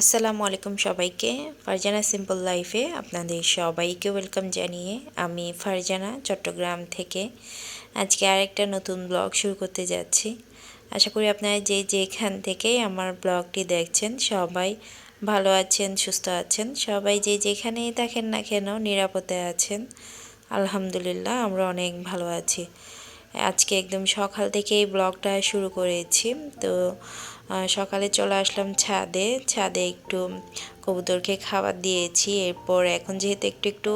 আসসালামু আলাইকুম সবাইকে। ফারজানা সিম্পল লাইফে আপনাদের সবাইকে ওয়েলকাম জানিয়ে আমি ফারজানা চট্টগ্রাম থেকে আজকে আরেকটা নতুন ব্লগ শুরু করতে যাচ্ছি। আশা করি আপনারা যে যেখান থেকে আমার ব্লগটি দেখছেন সবাই ভালো আছেন, সুস্থ আছেন। সবাই যে যেখানেই থাকেন না কেন নিরাপদে আছেন। আলহামদুলিল্লাহ, আমরা অনেক ভালো আছি। আজকে একদম সকাল থেকেই ব্লগটা শুরু করেছি। তো সকালে চলে আসলাম ছাদে। ছাদে একটু কবুতরকে খাবার দিয়েছি। এরপর এখন যেহেতু একটু একটু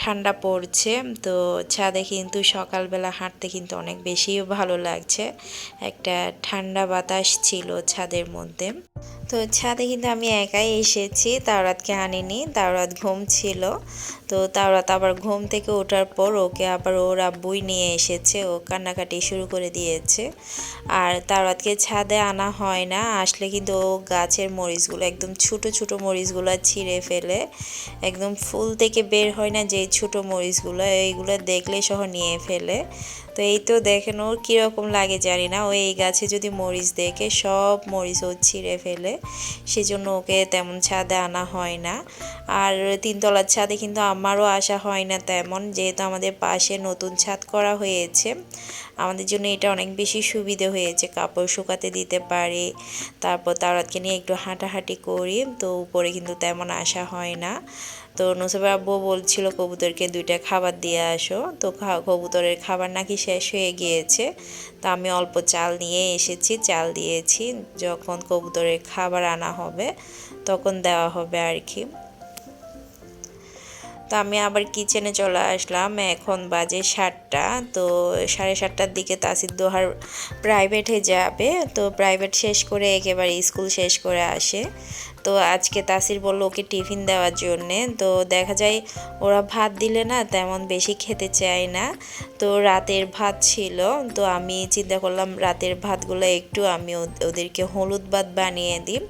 ঠান্ডা পড়ছে, তো ছাদে কিন্তু সকালবেলা হাঁটতে কিন্তু অনেক বেশি ভালো লাগছে। একটা ঠান্ডা বাতাস ছিল ছাদের মধ্যে। তো ছাদে কিন্তু আমি একাই এসেছি, তাওরাতকে আনিনি, তাওরাত ঘুম ছিল। তো তাওরাত আবার ঘুম থেকে ওঠার পর ওকে আবার ওর আব্বুই নিয়ে এসেছে, ও কান্নাকাটি শুরু করে দিয়েছে। আর তাওরাতকে ছাদে আনা হয় না, আসলে কিন্তু ও গাছের মরিচগুলো একদম ছোটো, ছোট মরিচগুলো ছিঁড়ে ফেলে একদম ফুল থেকে বের হয় না যে ছোটো মরিচগুলো, এইগুলো দেখলে সহ নিয়ে ফেলে। তো এই তো দেখেন ওর কীরকম লাগে জানি না। ও এই গাছে যদি মরিচ দেখে সব মরিচ ও ছিঁড়ে ফেলে, সেজন্য ওকে তেমন ছাদে আনা হয় না। আর তিনতলার ছাদে কিন্তু আমারও আসা হয় না তেমন, যেহেতু আমাদের পাশে নতুন ছাদ করা হয়েছে। আমাদের জন্য এটা অনেক বেশি সুবিধে হয়েছে। কাপড় শুকাতে দিতে পারি, তারপর তারাতকে নিয়ে একটু হাঁটাহাঁটি করি, তো উপরে কিন্তু তেমন আসা হয় না। তো নুসেফা আব্বু বলছিল, কবুতরকে দুইটা খাবার দিয়ে আসো। তো কবুতরের খাবার নাকি শেষ হয়ে গিয়েছে। তা আমি অল্প চাল নিয়ে এসেছি, চাল দিয়েছি। যখন কবুতরের খাবার আনা হবে, তখন দেওয়া হবে আর কি। তো আমি আবার কিচেনে চলে আসলাম। এখন বাজে সাতটা, তো সাড়ে সাতটার দিকে তাসির দোহার প্রাইভেটে যাবে। তো প্রাইভেট শেষ করে একেবারে স্কুল শেষ করে আসে। তো আজকে তাসির বলল ওকে টিফিন দেওয়ার জন্যে। তো দেখা যায় ওরা ভাত দিলে না তেমন বেশি খেতে চায় না। তো রাতের ভাত ছিল। তো আমি চিন্তা করলাম রাতের ভাতগুলো একটু আমি ওদেরকে হলুদ ভাত বানিয়ে দিই।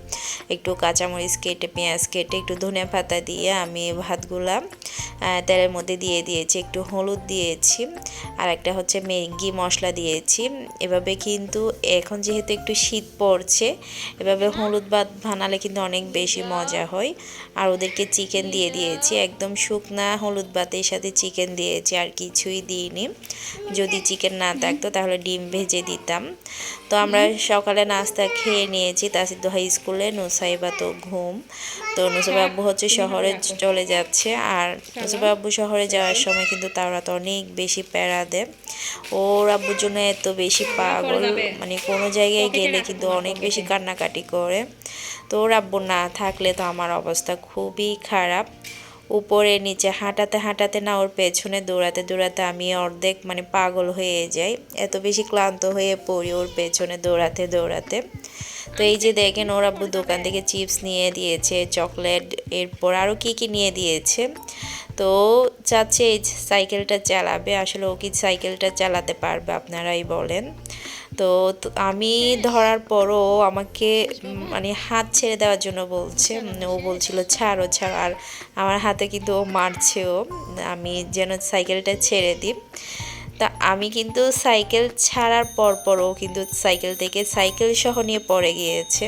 একটু কাঁচামরিচ কেটে, পেঁয়াজ কেটে, একটু ধনে পাতা দিয়ে আমি ভাতগুলা তেলের মধ্যে দিয়ে দিয়েছি, একটু হলুদ দিয়েছি। আর একটা হচ্ছে ম্যাগি মশলা দিয়েছি। এভাবে কিন্তু এখন যেহেতু একটু শীত পড়ছে, এভাবে হলুদ ভাত বানালে কিন্তু অনেক বেশি মজা হয়। আর ওদেরকে চিকেন দিয়ে দিয়েছি। একদম শুকনা হলুদ ভাতের সাথে চিকেন দিয়েছি আর কিছুই দিইনি। যদি চিকেন না থাকতো তাহলে ডিম ভেজে দিতাম। তো আমরা সকালে নাস্তা খেয়ে নিয়েছি। তাসিদ হাই স্কুলে নুসাইবা তো ঘুম। তো নুসাইবা আব্বু হচ্ছে শহরে চলে যাচ্ছে। আর নুসাইবা আব্বু শহরে যাওয়ার সময় কিন্তু তারা তো অনেক বেশি প্যারা দেয়। ওর আব্বুর জন্য এত বেশি পাগল। মানে কোনো জায়গায় গেলে কিন্তু অনেক বেশি কান্নাকাটি করে। তো ওর আব্বু না থাকলে তো আমার অবস্থা খুবই খারাপ। উপরে, নিচে হাঁটাতে হাঁটাতে না, ওর পেছনে দৌড়াতে দৌড়াতে আমি অর্ধেক মানে পাগল হয়ে যাই। এত বেশি ক্লান্ত হয়ে পড়ি ওর পেছনে দৌড়াতে দৌড়াতে। তো এই যে দেখেন, ওর আব্বু দোকান থেকে চিপস নিয়ে দিয়েছে, চকলেট, এরপর আরও কি কি নিয়ে দিয়েছে। তো চাচ্ছে এই সাইকেলটা চালাবে, আসলে ও কি সাইকেলটা চালাতে পারবে, আপনারাই বলেন। তো আমি ধরার পরও আমাকে মানে হাত ছেড়ে দেওয়ার জন্য বলছে ও বলছিল, ছাড়ো ছাড়ো। আর আমার হাতে কিন্তু ও মারছেও আমি যেন সাইকেলটা ছেড়ে দিই। তা আমি কিন্তু সাইকেল ছাড়ার পর পরও কিন্তু সাইকেল থেকে সাইকেল সহ নিয়ে পড়ে গিয়েছে।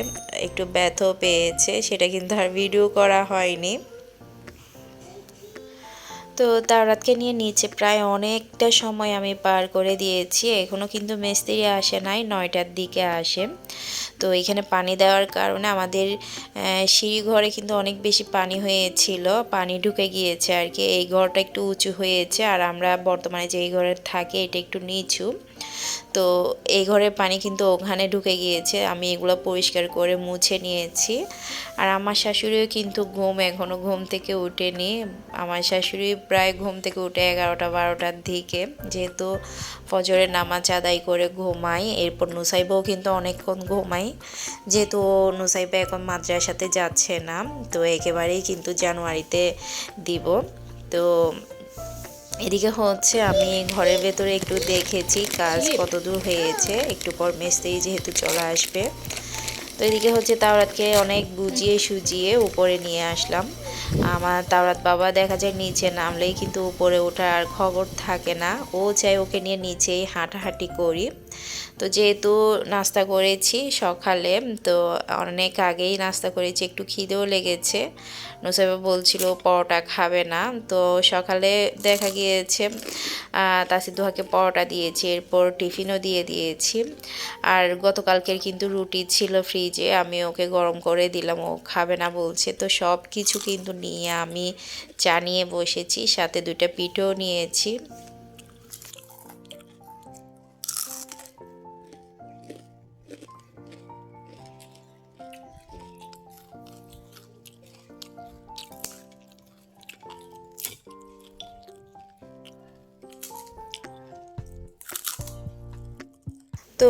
একটু ব্যথও পেয়েছে, সেটা কিন্তু আর ভিডিও করা হয়নি। তো তাওরাতকে নিয়ে নিচে প্রায় অনেকটা সময় আমি পার করে দিয়েছি। এখনও কিন্তু মিস্ত্রি আসে নাই, নয়টার দিকে আসে। তো এখানে পানি দেওয়ার কারণে আমাদের সিঁড়ি ঘরে কিন্তু অনেক বেশি পানি হয়েছিল। পানি ঢুকে গিয়েছে আর কি। এই ঘরটা একটু উঁচু হয়েছে আর আমরা বর্তমানে যেই ঘরে থাকে, এটা একটু নিচু। তো এই ঘরের পানি কিন্তু ওখানে ঢুকে গিয়েছে। আমি এগুলো পরিষ্কার করে মুছে নিয়েছি। আর আমার শাশুড়িও কিন্তু ঘুম এখনও ঘুম থেকে উঠেনি। আমার শাশুড়ি প্রায় ঘুম থেকে উঠে এগারোটা বারোটার দিকে। যেহেতু ফজরের নামাজ আদায় করে ঘুমাই, এরপর নুসাইবাও কিন্তু অনেকক্ষণ ঘুমাই। যেহেতু নুসাইবা এখন মাদ্রাসাতে যাচ্ছে না, তো একেবারেই কিন্তু জানুয়ারিতে দিব। তো এদিকে হচ্ছে আমি ঘরের ভেতরে একটু দেখেছি, কাজ কতদূর হয়েছে, একটু পর মেসতেই যেহেতু চলে আসবে। তো এদিকে হচ্ছে তাওরাতকে অনেক বুঝিয়ে সুজিয়ে উপরে নিয়ে আসলাম। আমার তাওরাত বাবা দেখা যায় নিচে নামলেই কিন্তু উপরে ওঠার আর খবর থাকে না। ও চাই ওকে নিয়ে নিচেই হাঁটাহাঁটি করি। তো যেহেতু নাস্তা করেছি সকালে, তো অনেক আগেই নাস্তা করেছি, একটু খিদেও লেগেছে। নুসাইবা বলছিল, পরোটা খাবে না। তো সকালে দেখা গিয়েছে তাসিদুহাকে পরোটা দিয়েছি, এরপর টিফিনও দিয়ে দিয়েছি। আর গতকালকের কিন্তু রুটি ছিল ফ্রিজে, আমি ওকে গরম করে দিলাম, ও খাবে না বলছে। তো সব কিছু কিন্তু নিয়ে আমি চা নিয়ে বসেছি সাথে দুইটা পিঠেও নিয়েছি।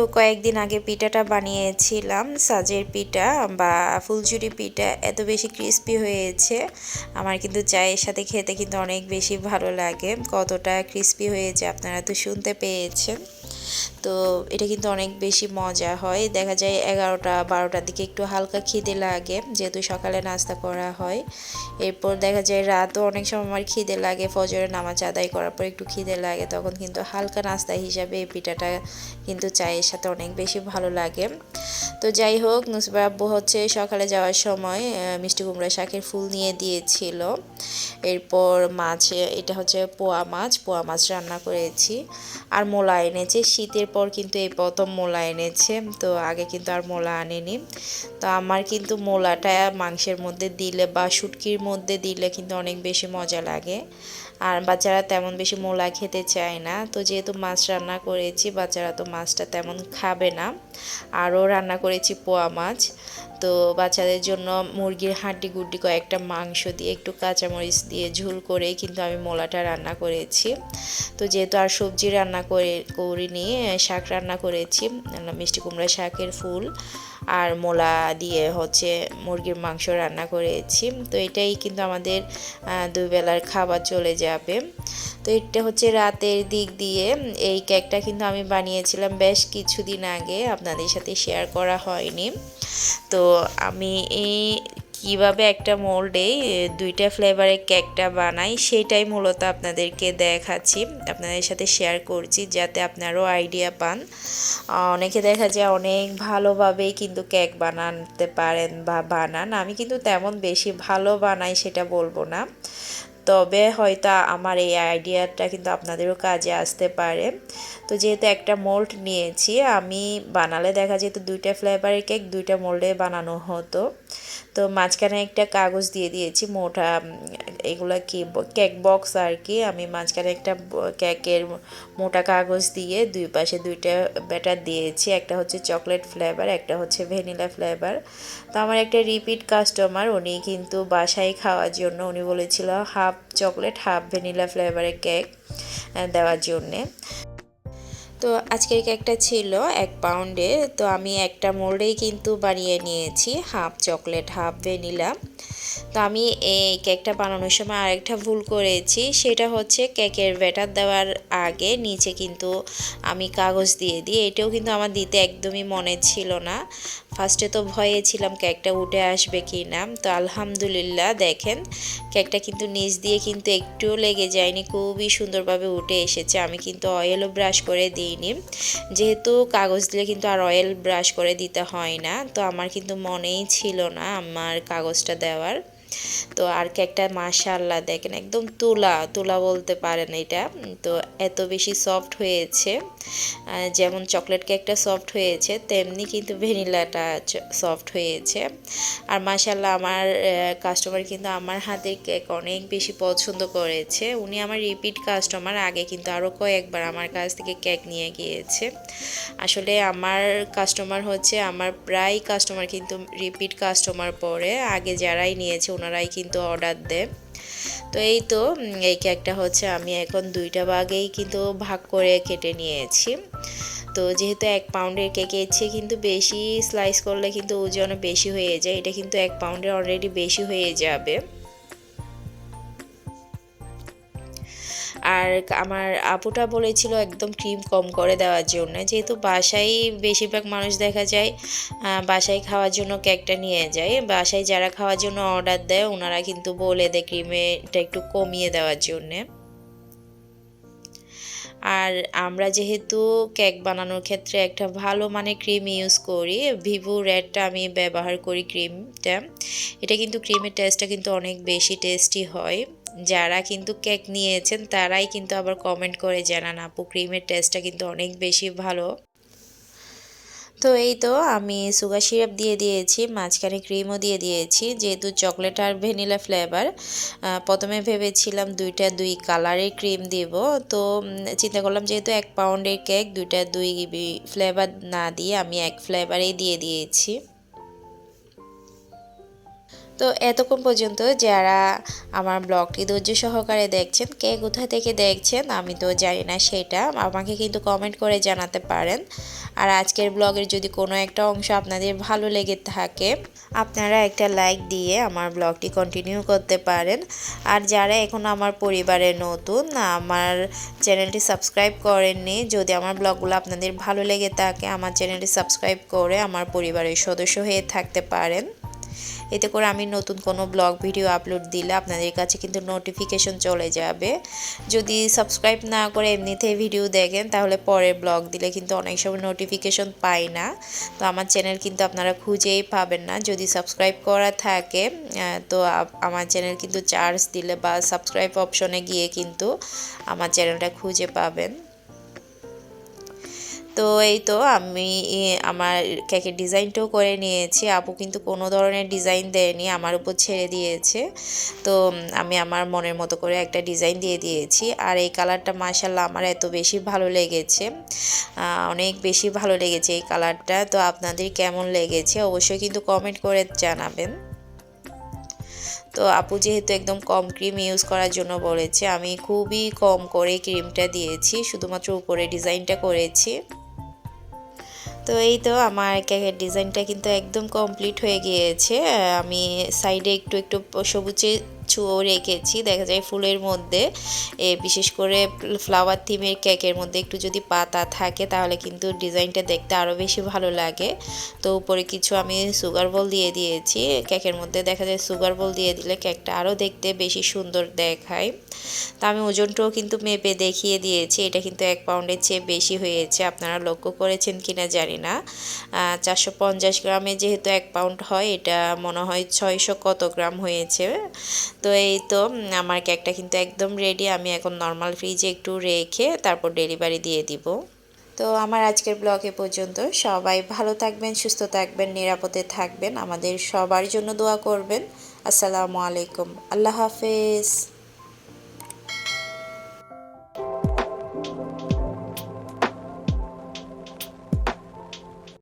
কয়েকদিন আগে পিঠাটা বানিয়েছিলাম, সাজের পিঠা বা ফুলচুরি পিঠা, এত বেশি ক্রিস্পি হয়েছে। আমার কিন্তু চায়ের সাথে খেতে কিন্তু অনেক বেশি ভালো লাগে। কতটা ক্রিস্পি হয়েছে আপনারা তো শুনতে পেয়েছেন। তো এটা কিন্তু অনেক বেশি মজা হয়। দেখা যায় এগারোটা, বারোটার দিকে একটু হালকা খিদে লাগে, যেহেতু সকালে নাস্তা করা হয়। এরপর দেখা যায় রাতও অনেক সময় আমার খিদে লাগে ফজরে নামাজ আদায় করার পর একটু খিদে লাগে, তখন কিন্তু হালকা নাস্তা হিসাবে এই পিঠাটা কিন্তু চায়ের সাথে অনেক বেশি ভালো লাগে। তো যাই হোক নুসবা আব্বু হচ্ছে সকালে যাওয়ার সময় মিষ্টি কুমড়া শাকের ফুল নিয়ে দিয়েছিল। এরপর মাছ, এটা হচ্ছে পোয়া মাছ পোয়া মাছ রান্না করেছি। আর মোলা এনেছে। শীতের পর কিন্তু এই প্রথম মোলা এনেছে, তো আগে কিন্তু আর মোলা আনেনি। তো আমার কিন্তু মোলাটা মাংসের মধ্যে দিলে বা শুটকির মধ্যে দিলে কিন্তু অনেক বেশি মজা লাগে। আর বাচ্চারা তেমন বেশি মোলা খেতে চায় না। তো যেহেতু মাছ রান্না করেছি, বাচ্চারা তো মাছটা তেমন খাবে না। আরও রান্না করেছি পোয়া মাছ। তো বাচ্চাদের জন্য মুরগির হাড্ডি গুড্ডি কয়েকটা মাংস দিয়ে, একটু কাঁচামরিচ দিয়ে ঝুল করে কিন্তু আমি মোলাটা রান্না করেছি। তো যেহেতু আর সবজি রান্না করে, করিনি, শাক রান্না করেছি মিষ্টি কুমড়া শাকের ফুল আর মোলা দিয়ে হচ্ছে মুরগির মাংস রান্না করেছি। তো এটাই কিন্তু আমাদের দুবেলার খাবার চলে যাবে। তো এটা হচ্ছে রাতের দিক দিয়ে। এই কেকটা কিন্তু আমি বানিয়েছিলাম বেশ কিছুদিন আগে, আপনাদের সাথে শেয়ার করা হয়নি। তো আমি এই কীভাবে একটা মোল্ডে দুইটা ফ্লেভারের কেকটা বানাই সেটাই মূলত আপনাদেরকে দেখাচ্ছি, আপনাদের সাথে শেয়ার করছি যাতে আপনারাও আইডিয়া পান। অনেকে দেখা যায় অনেক ভালোভাবেই কিন্তু কেক বানাতে পারেন বা বানান। আমি কিন্তু তেমন বেশি ভালো বানাই সেটা বলব না। তবে হয়তো আমার এই আইডিয়াটা কিন্তু আপনাদেরও কাজে আসতে পারে। তো যেহেতু একটা মোল্ড নিয়েছি, আমি বানালে দেখা যেত দুইটা ফ্লেভারের কেক দুইটা মোল্ডে বানানো হতো। তো মাঝখানে একটা কাগজ দিয়ে দিয়েছি, মোটা এগুলো কি কেক বক্স আর কি আমি মাঝখানে একটা কেকের মোটা কাগজ দিয়ে দুই পাশে দুইটা ব্যাটার দিয়েছি, একটা হচ্ছে চকলেট ফ্লেভার একটা হচ্ছে ভ্যানিলা ফ্লেভার তো আমার একটা রিপিট কাস্টমার উনি কিন্তু বাসায় খাওয়ার জন্য, উনি বলেছিল হাফ চকলেট হাফ ভ্যানিলা ফ্লেভারের কেক দেওয়ার জন্যে। তো আজকের কেকটা ছিল এক পাউন্ডে, তো আমি একটা মোল্ডেই কিন্তু বানিয়ে নিয়েছি, হাফ চকলেট, হাফ ভ্যানিলা। তো আমি এই কেকটা বানানোর সময় আরেকটা ভুল করেছি। সেটা হচ্ছে কেকের ব্যাটার দেওয়ার আগে নিচে কিন্তু আমি কাগজ দিয়ে দিই। এটাও কিন্তু আমার দিতে একদমই মনে ছিল না। ফার্স্টে তো ভয়ে ছিলাম কেকটা উঠে আসবে কি না তো আলহামদুলিল্লাহ দেখেন, কেকটা কিন্তু নিচ দিয়ে কিন্তু একটুও লেগে যায়নি। খুবই সুন্দরভাবে উঠে এসেছে। আমি কিন্তু অয়েলও ব্রাশ করে দিইনি। যেহেতু কাগজ দিলে কিন্তু আর অয়েল ব্রাশ করে দিতে হয় না। তো আমার কিন্তু মনেই ছিল না আমার কাগজটা দেওয়ার। তো আর কেকটা মাশাল্লাহ দেখেন, একদম তুলা তুলা বলতে পারেন এটা। তো এত বেশি সফট হয়েছে যেমন চকলেট কেকটা সফট হয়েছে, তেমনি কিন্তু ভ্যানিলাটা সফট হয়েছে। আর মাশাল্লাহ আমার কাস্টমার কিন্তু আমার হাতের কেক অনেক বেশি পছন্দ করেছে। উনি আমার রিপিট কাস্টমার আগে কিন্তু আরও কয়েকবার আমার কাছ থেকে কেক নিয়ে গিয়েছে। আসলে আমার কাস্টমার হচ্ছে আমার প্রায় কাস্টমার কিন্তু রিপিট কাস্টমার পরে। আগে যারাই নিয়েছে ওনারাই কিন্তু অর্ডার দেয়। তো এই তো এই কেকটা হচ্ছে আমি এখন দুইটা ভাগেই কিন্তু ভাগ করে কেটে নিয়েছি। তো যেহেতু এক পাউন্ডের কেক এসছে কিন্তু বেশি স্লাইস করলে কিন্তু ওজন বেশি হয়ে যায়, এটা কিন্তু এক পাউন্ডের অলরেডি বেশি হয়ে যাবে। আর আমার আপুটা বলেছিল একদম ক্রিম কম করে দেওয়ার জন্য। যেহেতু বাসায় বেশিরভাগ মানুষ দেখা যায় বাসায় খাওয়ার জন্য কেকটা নিয়ে যায়। বাসায় যারা খাওয়ার জন্য অর্ডার দেয়, ওনারা কিন্তু বলে দেয় ক্রিমেটা একটু কমিয়ে দেওয়ার জন্যে। আর আমরা যেহেতু কেক বানানোর ক্ষেত্রে একটা ভালো মানে ক্রিম ইউজ করি ভিভো রেডটা আমি ব্যবহার করি ক্রিমটা এটা কিন্তু ক্রিমের টেস্টটা কিন্তু অনেক বেশি টেস্টি হয়। যারা কিন্তু কেক নিয়েছেন, তারাই কিন্তু আবার কমেন্ট করে জানান, আপু ক্রিমের টেস্টটা কিন্তু অনেক বেশি ভালো। তো এই তো আমি সুগার সিরাপ দিয়ে দিয়েছি, মাঝখানে ক্রিমও দিয়ে দিয়েছি, যেহেতু চকলেট আর ভ্যানিলা ফ্লেভার প্রথমে ভেবেছিলাম দুইটা দুই কালারের ক্রিম দিব, তো চিন্তা করলাম যেহেতু এক পাউন্ডের কেক দুইটা দুই ফ্লেভার না দিয়ে আমি এক ফ্লেভারেই দিয়ে দিয়েছি। তো এতক্ষণ পর্যন্ত যারা আমার ব্লগটি ধৈর্য সহকারে দেখছেন, কে কোথা থেকে দেখছেন আমি তো জানি না সেটা, আমাকে কিন্তু কমেন্ট করে জানাতে পারেন। আর আজকের ব্লগের যদি কোনো একটা অংশ আপনাদের ভালো লেগে থাকে, আপনারা একটা লাইক দিয়ে আমার ব্লগটি কন্টিনিউ করতে পারেন। আর যারা এখন আমার পরিবারে নতুন, আমার চ্যানেলটি সাবস্ক্রাইব করেননি, যদি আমার ব্লগগুলো আপনাদের ভালো লেগে থাকে, আমার চ্যানেলটি সাবস্ক্রাইব করে আমার পরিবারের সদস্য হয়ে থাকতে পারেন। এতে করে আমি নতুন কোনো ব্লগ, ভিডিও আপলোড দিলে আপনাদের কাছে কিন্তু নোটিফিকেশন চলে যাবে। যদি সাবস্ক্রাইব না করে এমনিতেই ভিডিও দেখেন, তাহলে পরে ব্লগ দিলে কিন্তু অনেক সময় নোটিফিকেশন পাই না। তো আমার চ্যানেল কিন্তু আপনারা খুঁজেই পাবেন না। যদি সাবস্ক্রাইব করা থাকে তো আমার চ্যানেল কিন্তু চার্জ দিলে বা সাবস্ক্রাইব অপশনে গিয়ে কিন্তু আমার চ্যানেলটা খুঁজে পাবেন। তো এই তো আমি আমার কেকের ডিজাইনটাও করে নিয়েছি। আপু কিন্তু কোনো ধরনের ডিজাইন দেয়নি, আমার উপর ছেড়ে দিয়েছে। তো আমি আমার মনের মতো করে একটা ডিজাইন দিয়ে দিয়েছি। আর এই কালারটা মাসাল্লাহ আমার এত বেশি ভালো লেগেছে। অনেক বেশি ভালো লেগেছে এই কালারটা। তো আপনাদের কেমন লেগেছে অবশ্যই কিন্তু কমেন্ট করে জানাবেন। তো আপু যেহেতু একদম কম ক্রিম ইউজ করার জন্য বলেছে, আমি খুবই কম করে ক্রিমটা দিয়েছি, শুধুমাত্র উপরে ডিজাইনটা করেছি। তো এই তো আমার কেকের ডিজাইনটা কিন্তু একদম কমপ্লিট হয়ে গিয়েছে। আমি সাইডে একটু একটু সবুজে ছুঁয়ো রেখেছি, দেখা যায় ফুলের মধ্যে। বিশেষ করে ফ্লাওয়ার থিমের কেকের মধ্যে একটু যদি পাতা থাকে, তাহলে কিন্তু ডিজাইনটা দেখতে আরও বেশি ভালো লাগে। তো উপরে কিছু আমি সুগার বল দিয়ে দিয়েছি কেকের মধ্যে দেখা যায় সুগার বল দিয়ে দিলে কেকটা আরও দেখতে বেশি সুন্দর দেখায়। তা আমি ওজনটাও কিন্তু মেপে দেখিয়ে দিয়েছি, এটা কিন্তু এক পাউন্ডের চেয়ে বেশি হয়েছে, আপনারা লক্ষ্য করেছেন কিনা জানি না। চারশো পঞ্চাশ গ্রামে যেহেতু এক পাউন্ড হয়, এটা মনে হয় ছয়শো কত গ্রাম হয়েছে। তো এই তো আমার কেকটা কিন্তু একদম রেডি আমি এখন নর্মাল ফ্রিজে একটু রেখে তারপর ডেলিভারি দিয়ে দিব। তো আমার আজকের ব্লগ এ পর্যন্ত, সবাই ভালো থাকবেন, সুস্থ থাকবেন, নিরাপদে থাকবেন, আমাদের সবার জন্য দোয়া করবেন। আসসালামু আলাইকুম, আল্লাহ হাফেজ।